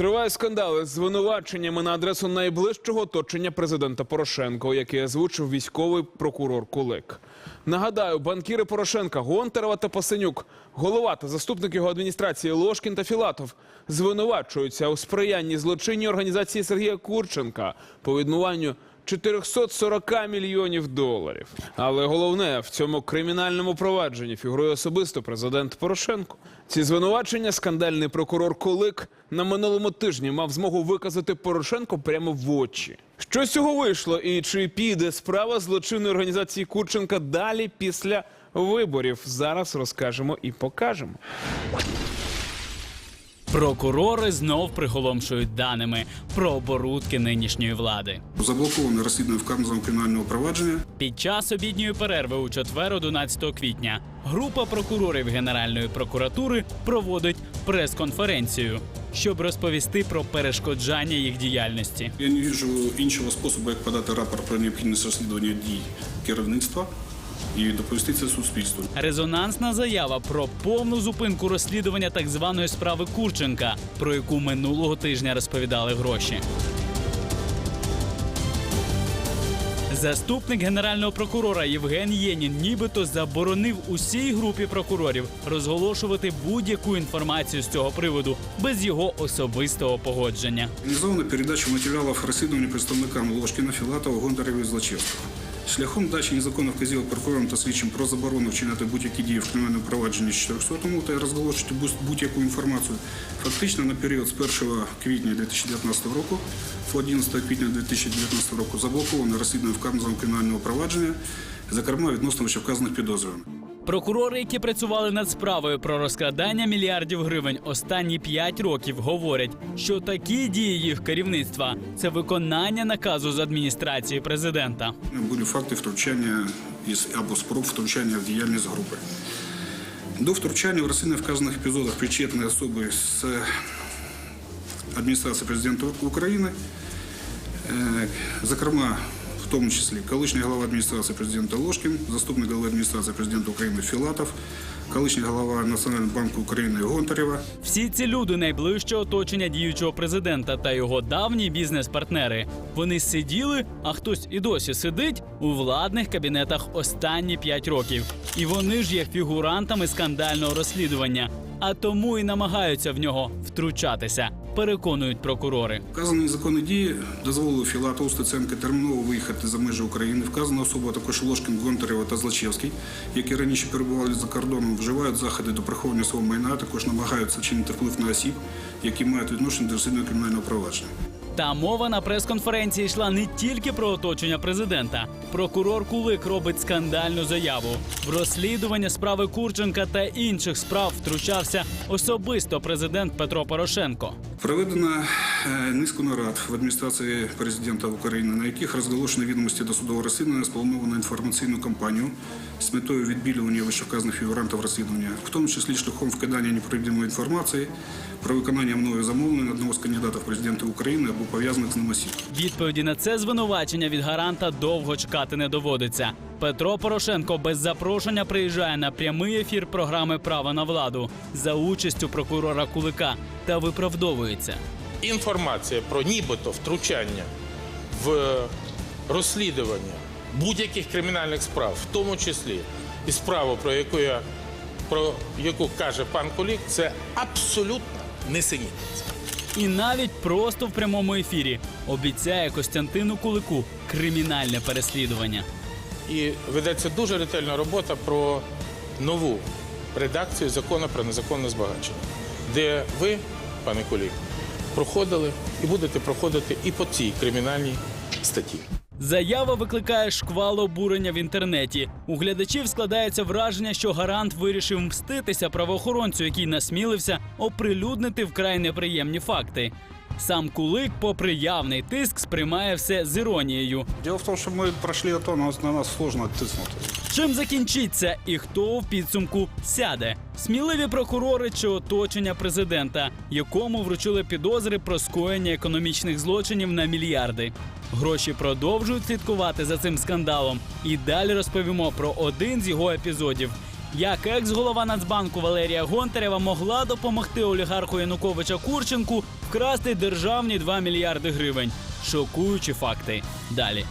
Триває скандали з звинуваченнями на адресу найближчого оточення президента Порошенко, який озвучив військовий прокурор Кулик. Нагадаю, банкіри Порошенка Гонтарова та Пасенюк, голова та заступник його адміністрації Лошкін та Філатов звинувачуються у сприянні злочинній організації Сергія Курченка по відмиванню 440 мільйонів доларів. Але головне в цьому кримінальному провадженні фігурує особисто президент Порошенко. Ці звинувачення скандальний прокурор Колик на минулому тижні мав змогу виказати Порошенко прямо в очі. Що з цього вийшло, і чи піде справа злочинної організації Курченка далі після виборів? Зараз розкажемо і покажемо. Прокурори знов приголомшують даними про оборудки нинішньої влади. Заблоковане розслідування вказаного кримінального провадження. Під час обідньої перерви у четвер, 11 квітня, група прокурорів Генеральної прокуратури проводить прес-конференцію, щоб розповісти про перешкоджання їх діяльності. Я не вижу іншого способу, як подати рапорт про необхідність розслідування дій керівництва і доповісти це суспільству. Резонансна заява про повну зупинку розслідування так званої справи Курченка, про яку минулого тижня розповідали гроші. Заступник генерального прокурора Євген Єнін нібито заборонив усій групі прокурорів розголошувати будь-яку інформацію з цього приводу без його особистого погодження. Організована передача матеріалів розслідування представникам Ложкіна, Філатова, Гонтарева і Злочевського. Шляхом дачі незаконних вказівок прокурорам та слідчим про заборону вчиняти будь-які дії в кримінальному провадженні 400-му та розголошувати будь- будь-яку інформацію, фактично на період з 1 квітня 2019 року по 11 квітня 2019 року заблоковано розслідування вказаного кримінального провадження, зокрема відносно вищевказаних підозрюваних. Прокурори, які працювали над справою про розкрадання мільярдів гривень останні п'ять років, говорять, що такі дії їх керівництва це виконання наказу з адміністрації президента. Були факти втручання із- або спроб втручання в діяльність групи. До втручання в розслідування вказаних епізодах причетні особи з адміністрації президента України, е, зокрема, в тому числі колишній голова адміністрації президента Ложкін, заступник голови адміністрації президента України Філатов, колишній голова Національного банку України Гонтарева. Всі ці люди найближче оточення діючого президента та його давні бізнес-партнери. Вони сиділи, а хтось і досі сидить у владних кабінетах останні п'ять років. І вони ж є фігурантами скандального розслідування, а тому і намагаються в нього втручатися. Переконують прокурори. Вказані закони дії дозволили Філатову Стеценко терміново виїхати за межі України. Вказана особа, також Ложкін, Гонтарева та Злачевський, які раніше перебували за кордоном, вживають заходи до приховання свого майна, також намагаються чинити вплив на осіб, які мають відношення до розслідування кримінального провадження. Та мова на прес-конференції йшла не тільки про оточення президента. Прокурор Кулик робить скандальну заяву. В розслідування справи Курченка та інших справ втручався особисто президент Петро Порошенко. Проведено е, низку нарад в адміністрації президента України, на яких розголошені відомості до судового розслідування, сплановано інформаційну кампанію з метою відбілювання вищевказаних фігурантів розслідування, в тому числі шляхом вкидання неправдивої інформації про виконання мною замовлень одного з кандидатів в президенти України або пов'язаних з ним осіб. Відповіді на це звинувачення від гаранта довго чекати не доводиться. Петро Порошенко без запрошення приїжджає на прямий ефір програми Право на владу за участю прокурора Кулика та виправдовується. інформація про нібито втручання в розслідування будь-яких кримінальних справ, в тому числі і справу, про яку я про яку каже пан Кулік, це абсолютно несенітниця. І навіть просто в прямому ефірі обіцяє Костянтину Кулику кримінальне переслідування. І ведеться дуже ретельна робота про нову редакцію закону про незаконне збагачення, де ви, пане Кулік, проходили і будете проходити і по цій кримінальній статті. Заява викликає шквал обурення в інтернеті. У глядачів складається враження, що гарант вирішив мститися правоохоронцю, який насмілився оприлюднити вкрай неприємні факти. Сам Кулик, попри явний тиск, сприймає все з іронією. Дело в тому, що ми пройшли АТО, на нас сложно тиснути. Чим закінчиться і хто в підсумку сяде? Сміливі прокурори чи оточення президента, якому вручили підозри про скоєння економічних злочинів на мільярди. Гроші продовжують слідкувати за цим скандалом. І далі розповімо про один з його епізодів. Як екс-голова Нацбанку Валерія Гонтарева могла допомогти олігарху Януковича Курченку вкрасти державні 2 мільярди гривень. Шокуючі факти. Далі.